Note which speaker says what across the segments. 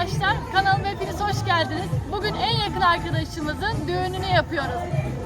Speaker 1: arkadaşlar. Kanalıma hepiniz hoş geldiniz. Bugün en yakın arkadaşımızın düğününü yapıyoruz.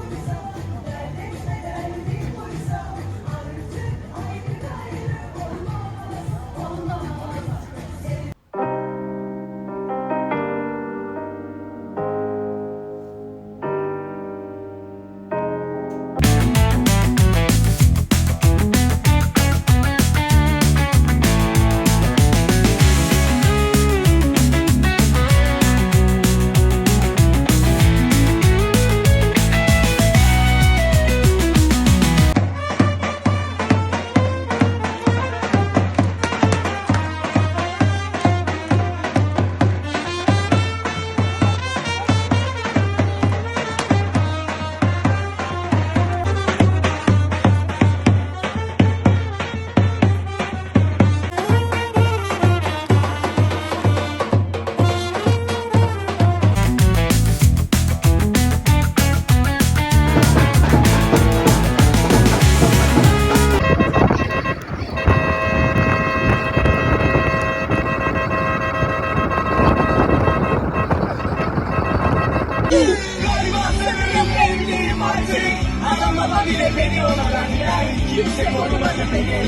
Speaker 2: Baba bile beni ona benler Kimse korumadı beni.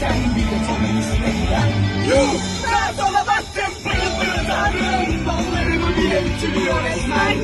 Speaker 2: Sen bir de tanrısın eller Yuh! Ben sola bastım pırıl pırıl tanrım Kollarımı bile ütülüyor resmen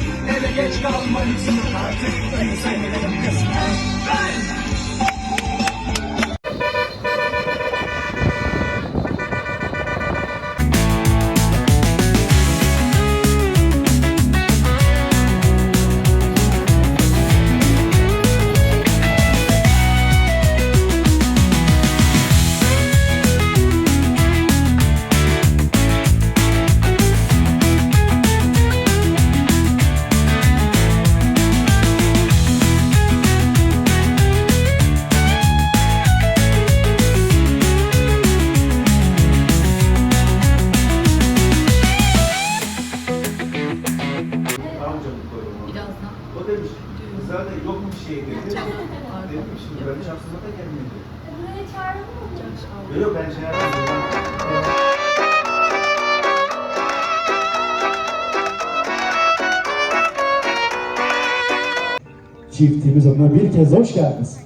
Speaker 3: Çiftimiz adına bir kez hoş geldiniz.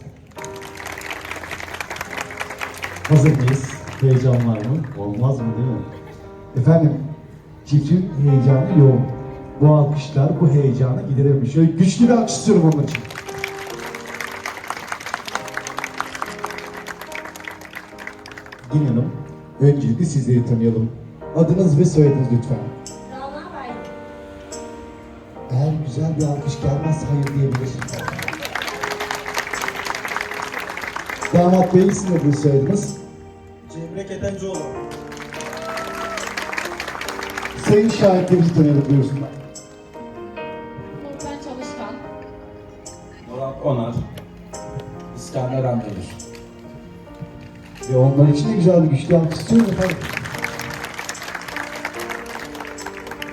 Speaker 3: Hazır mıyız? Heyecan var mı? Olmaz mı değil mi? Efendim, çiftin heyecanı yoğun. Bu alkışlar bu heyecanı gideremiş. Şöyle güçlü bir alkış istiyorum onun için. Din öncelikle sizleri tanıyalım. Adınız ve soyadınız lütfen. Güzel bir alkış gelmez hayır diyebilir. Damat Bey sizin adını soyadınız.
Speaker 4: Cemre Ketencoğlu.
Speaker 3: Sayın şahitlerimizi tanıyalım buyursunlar.
Speaker 1: Nurten Çalışkan.
Speaker 4: Murat Onar. İskender Andemir.
Speaker 3: Ve onlar için de güzel bir güçlü alkış istiyorum efendim.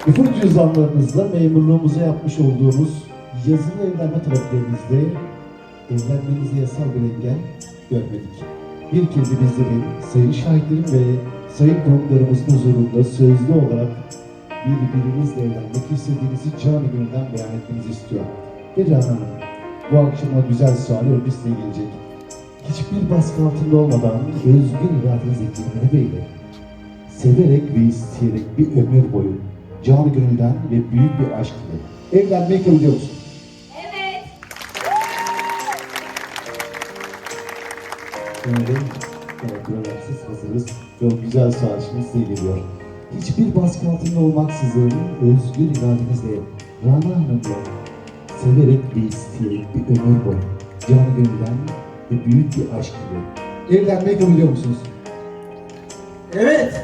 Speaker 3: Nüfus cüzdanlarınızda memurluğumuza yapmış olduğumuz yazılı evlenme taleplerinizde evlenmenize yasal bir engel görmedik. Bir kez bizlerin, sayın şahitlerim ve sayın konuklarımızın huzurunda sözlü olarak birbirinizle evlenmek istediğinizi canı gönülden beyan etmenizi istiyorum. Ve Canan Hanım, bu akşam o güzel suali önce size gelecek. Hiçbir baskı altında olmadan özgür iradeniz ettiğine beyle severek ve isteyerek bir ömür boyu canı gönülden ve büyük bir aşk ile evlenmeyi kabul ediyor musun?
Speaker 5: Evet.
Speaker 3: Öyle. Evet, programsız hazırız. Çok güzel şimdi size geliyor. Hiçbir baskı altında olmaksızın özgür iradenizle Rana Hanım'la severek ve isteyerek bir ömür boyu canı gönülden ve büyük bir aşk ile evlenmeyi kabul ediyor musunuz?
Speaker 4: Evet.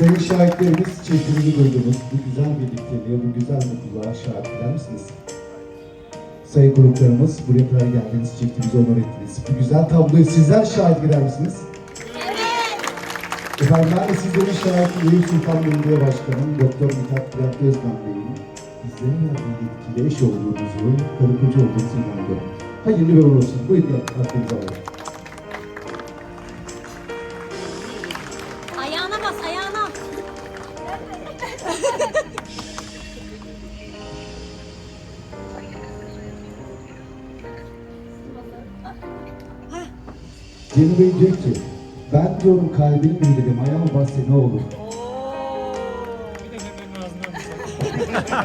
Speaker 3: Sayın şahitlerimiz çiftimizi duydunuz. Bu güzel birlikteliğe, bu güzel mutluluğa şahit eder misiniz? Sayın gruplarımız, buraya kadar geldiğiniz çiftimizi onur ettiniz. Bu güzel tabloyu sizler şahit eder misiniz? Efendim ben de sizlerin şahitliği Sultan Belediye Başkanım Doktor Mithat Bülent Özkan Bey'in bizlere verdiği yetkiyle eş olduğunuzu, karı koca olduğunuzu inanıyorum. Hayırlı ve uğurlu olsun. Buyurun hakkınızı alalım. Cemil Bey diyor ki, ben diyorum kalbini mühürledim, ayağıma bassa ne olur?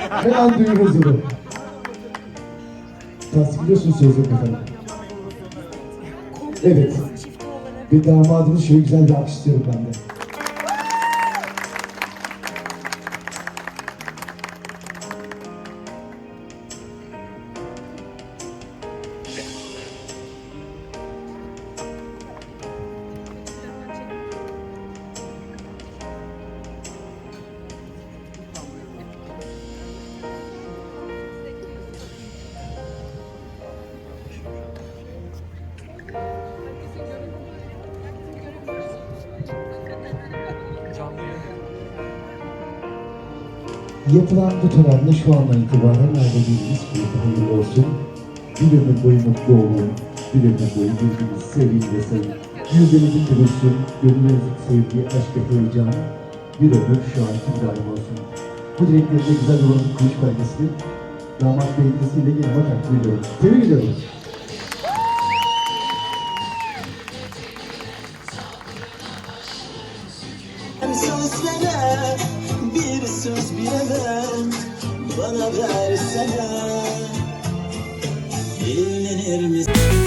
Speaker 3: Hemen duyuyoruz onu. Tasdik ediyorsun sözünü efendim. Evet. Bir damadımız şöyle güzel bir alkış istiyorum ben de. Yapılan bu törenle şu andan itibaren aileliğiniz kıymetli hayırlı olsun. Bir ömür boyu mutlu olun. Bir ömür boyu birbirinizi sevin ve sayın. Yüzünüzün gülüsün, gönlünüzdeki sevgi, aşk ve heyecan bir ömür şu anki daim olsun. Bu dileklerinde güzel olan kuruş belgesini damat beynisiyle yanıma takdim ediyorum. Tebrik.
Speaker 6: Dinlenir misin?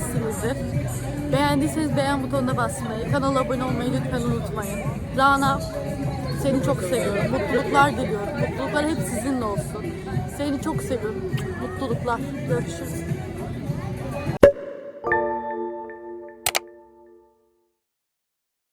Speaker 1: Beğenmişsinizdir. Beğendiyseniz beğen butonuna basmayı, kanala abone olmayı lütfen unutmayın. Rana, seni çok seviyorum. Mutluluklar diliyorum. Mutluluklar hep sizinle olsun. Seni çok seviyorum. Mutluluklar. Görüşürüz.